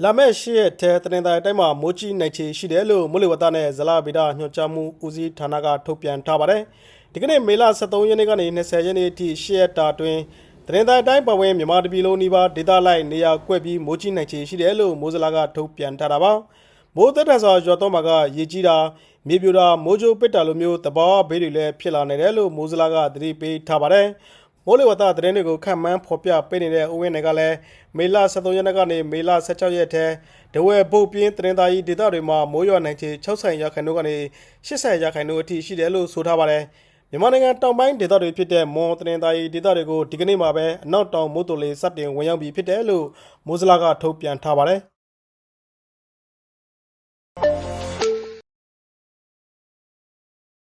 လာမယ့်ရှေ့ရက်ထဲတနင်္သာရီတိုင်းမှာမိုးကြီးနိုင်ချေရှိတယ်လို့မိုးလေဝသနဲ့ဇလဗေဒညွှန်ကြားမှုဦးစီးဌာနကထုတ်ပြန်ထားပါတယ်။ဒီကနေ့မေလ23ရက်နေ့ကနေ20ရက်နေ့အထိရှေ့ရက်တာတွင်တနင်္သာရီတိုင်းပတ်ဝန်းမြန်မာပြည်လုံးနီးပါးဒေသလိုက်နေရာကွက်ပြီးမိုးကြီးနိုင်ချေရှိတယ်လို့မိုးစလာကထုတ်ပြန်ထားတာပါ။မိုးသက်ထစွာရွာတော့မှာကရေကြီးတာမြေပြိုတာမိုးကြိုးပစ်တာလိုမျိုးတဘာဝဘေးတွေလည်းဖြစ်လာနေတယ်လို့မိုးစလာကသတိပေးထားပါတယ်။ မိုးလေဝသသတင်းတွေကိုခန့်မှန်းဖော်ပြပေးနေတဲ့ဥဝင်းတွေကလည်းမေလ23ရက်နေ့ကနေမေလ16ရက်ထဲဒဝဲဘုတ်ပြင်းသတင်းသားကြီးဒေသတွေမှာမိုးရွာနိုင်ချေ60ရာခိုင်နှုန်းကနေ80ရာခိုင်နှုန်းအထိရှိတယ်လို့ဆိုထားပါတယ်မြန်မာနိုင်ငံတောင်ပိုင်းဒေသတွေဖြစ်တဲ့မွန်သတင်းသားကြီးဒေသတွေကိုဒီကနေ့မှာပဲအနောက်တောင်မိုးတိုလေစတင်ဝင်ရောက်ပြီးဖြစ်တယ်လို့မိုးစလာကထုတ်ပြန်ထားပါတယ်